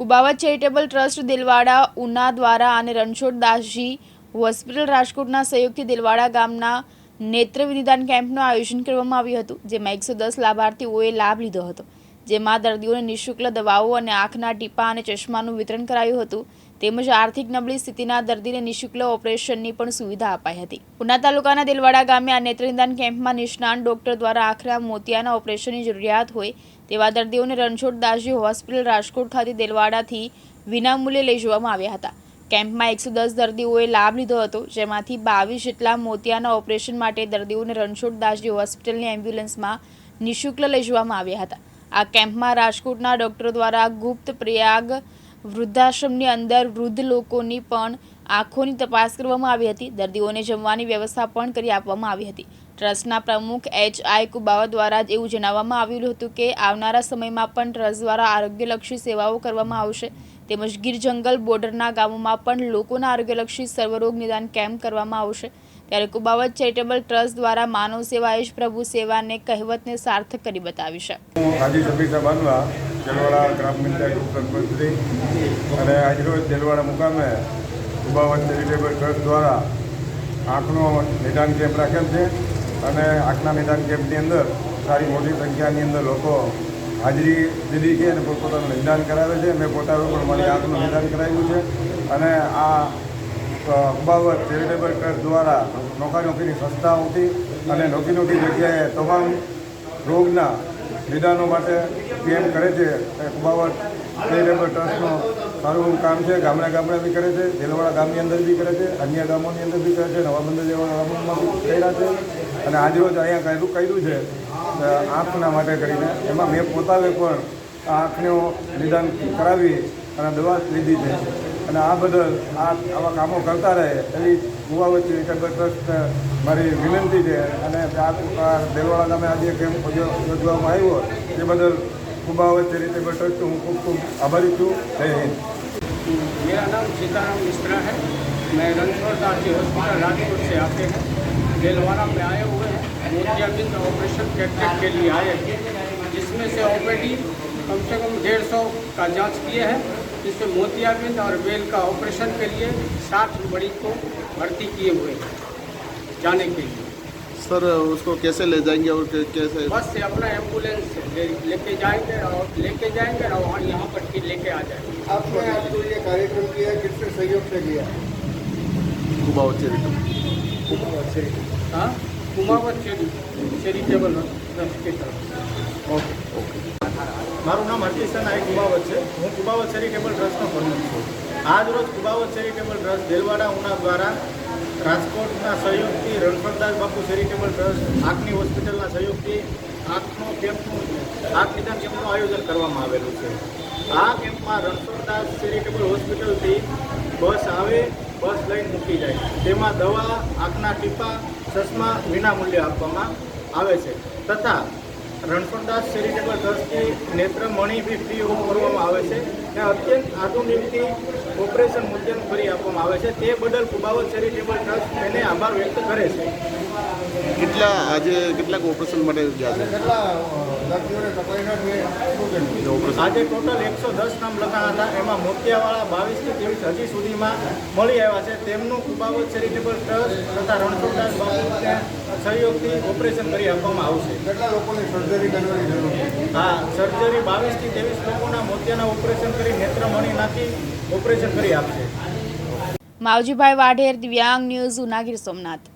Kubavat charitable trust Delwada Una દ્વારા અને રણછોડ દાસજી hospital રાજકોટના સહયોગથી દિલવાડા ગામના નેત્ર વિનિદાન કેમ્પનું આયોજન કરવામાં આવ્યું હતું, જેમાં એકસો દસ લાભાર્થીઓએ લાભ લીધો હતો. જેમાં દર્દીઓને નિઃશુલ્ક દવાઓ અને આંખના ટીપા અને ચશ્માનું વિતરણ કરાયું હતું, તેમજ આર્થિક નબળી સ્થિતિના દર્દીને નિઃશુલ્ક ઓપરેશનની પણ સુવિધા અપાઈ હતી. ઉના તાલુકાના દિલવાડા ગામે આ નેત્રનિદાન કેમ્પમાં નિષ્ણાંત ડોક્ટર દ્વારા આખરા મોતિયાના ઓપરેશનની જરૂરિયાત હોય તેવા દર્દીઓને રણછોડ દાસજી હોસ્પિટલ રાજકોટ ખાતે દેલવાડાથી વિનામૂલ્યે લઈ જવામાં આવ્યા હતા. કેમ્પમાં એકસો દસ દર્દીઓએ લાભ લીધો હતો, જેમાંથી બાવીસ જેટલા મોતિયાના ઓપરેશન માટે દર્દીઓને રણછોડ દાસજી હોસ્પિટલની એમ્બ્યુલન્સમાં નિઃશુલ્ક લઈ જવામાં આવ્યા હતા. આ કેમ્પમાં રાજકોટના ડોક્ટરો દ્વારા ગુપ્ત પ્રયાગ વૃદ્ધાશ્રમની અંદર વૃદ્ધ લોકોની પણ આંખોની તપાસ કરવામાં આવી હતી. દર્દીઓને જમવાની વ્યવસ્થા પણ કરી આપવામાં આવી હતી. ટ્રસ્ટના પ્રમુખ એચ આઈ કુબાવા દ્વારા એવું જણાવવામાં આવ્યું હતું કે આવનારા સમયમાં પણ ટ્રસ્ટ દ્વારા આરોગ્યલક્ષી સેવાઓ કરવામાં આવશે. તેમજ ગીર જંગલ બોર્ડરના ગામોમાં પણ લોકોના આરોગ્યલક્ષી સર્વરોગ નિદાન કેમ્પ કરવામાં આવશે. ત્યારે કુબાવત ચેરિટેબલ ટ્રસ્ટ દ્વારા માનવ સેવા એ જ પ્રભુ સેવાને કહેવતને સાર્થક કરી બતાવી છે. આજે હાજી સબીસા જલવાડા ગ્રામ પંચાયત અને આજરોજ જલવાડા મુકામે કુબાવત ચેરિટેબલ ટ્રસ્ટ દ્વારા આંખનો નિદાન કેમ્પ રાખેલ છે. અને આંખના નિદાન કેમ્પની અંદર સારી મોટી સંખ્યાની અંદર લોકો હાજરી દીધી છે અને પોતપોતાનું નિદાન કરાવે છે. મેં પોતાનું પણ મારી આંખનું નિદાન કરાવ્યું છે. અને આ અબાવત ચેરિટેબલ ટ્રસ્ટ દ્વારા નોખા નોખીની સંસ્થાઓથી અને નોખી નોખી જગ્યાએ તમામ રોગના નિદાનો માટે કેમ્પ કરે છે. અબાવત ચેરિટેબલ ટ્રસ્ટનું સારું કામ છે. ગામડા ગામડા બી કરે છે. જેલવાડા ગામની અંદર બી કરે છે. અન્ય ગામોની અંદર બી કરે છે. નવા બંદર જેવા ગામોમાં બી કર્યા છે. અને આજરોજ અહીંયા કર્યું કર્યું છે અ, આંખના માટે કરીને એમાં મેં પોતાને પણ આ આંખનું નિદાન કરાવી અને દવા લીધી છે અને આ બદલ આ આવા કામો કરતા રહે એવી કુવાવત ચેરિટેબલ ટ્રસ્ટ મારી વિનંતી છે અને આ આ દેલવાડા ગામે આજે કેમ્પ યોજ- યોજવામાં આવ્યો એ બદલ કુબાવત ચેરિટેબલ ટ્રસ્ટ હું ખૂબ ખૂબ આભારી છું જય હિન્દ मेरा नाम सीताराम मिश्रा है मैं रणछोड़ दास जी हॉस्पिटल राजकोट से आते हैं देलवाड़ा में आए हुए हैं। मोतियाबिंद ऑपरेशन कैटकेट के लिए आए हैं। जिसमें से ओपीडी कम से कम डेढ़ सौ का जाँच किए हैं। जिसमें मोतियाबिंद और बेल का ऑपरेशन के लिए साठ मरीज़ को भर्ती किए हुए हैं जाने के लिए। सर उसको कैसे ले जाएँगे और कैसे? बस से अपना एंबुलेंस से ले, लेके जाएँगे और लेके जाएँगे और वहाँ यहाँ पर फिर लेके आ जाएँगे। आपने आपको ये कार्यक्रम किया है किससे सहयोग से किया? कुबावत હા? Kumavat cherry charitable okay okay. મારું નામ હર્ષિષા નાયક કુબાવત છે. હું કુબાવત ચેરિટેબલ ટ્રસ્ટનો પ્રમુખ છું. આજ રોજ કુબાવત ચેરિટેબલ ટ્રસ્ટ દેલવાડા ઉના દ્વારા રાજકોટના સહયોગથી રણછોડદાસ બાપુ ચેરિટેબલ ટ્રસ્ટ આંખની હોસ્પિટલના સહયોગથી આંખનો કેમ્પનું, આંખ નિદાન કેમ્પનું આયોજન કરવામાં આવેલું છે. આ કેમ્પમાં રણછોડદાસ ચેરિટેબલ હોસ્પિટલથી બસ આવે બસ લઈને મૂકી જાય. તેમાં દવા, આંખના ટીપા, ચશ્મા વિના મૂલ્યે આપવામાં આવે છે. તથા રણછોડદાસ ચેરિટેબલ ટ્રસ્ટથી નેત્રમણી બી ફ્રી કરવામાં આવે છે. અને અત્યંત આધુનિકથી ઓપરેશન મુદ્દન કરી આપવામાં આવે છે. તે બદલ કુબાવત ચેરિટેબલ ટ્રસ્ટ એને આભાર વ્યક્ત કરે છે. કેટલા આજે કેટલાક ઓપરેશન માટે આજે ટોટલ એકસો દસ નામ લખાણ હતા. એમાં મોતિયાવાળા બાવીસથી ત્રેવીસ હજી સુધીમાં મળી આવ્યા છે. તેમનું કુબાવત ચેરિટેબલ ટ્રસ્ટ તથા રણછોડદાસ બાપુને સહયોગથી ઓપરેશન કરી આપવામાં આવશે. કેટલા લોકોની સર્જરી કરવાની જરૂર છે? હા સર્જરી બાવીસથી ત્રેવીસ લોકોના મોતિયાના ઓપરેશન કરી નેત્રમણી નાખી ઓપરેશન કરી આપશે. માવજીભાઈ વાઢેર દિવ્યાંગ ન્યૂઝ ઉનાગીર સોમનાથ.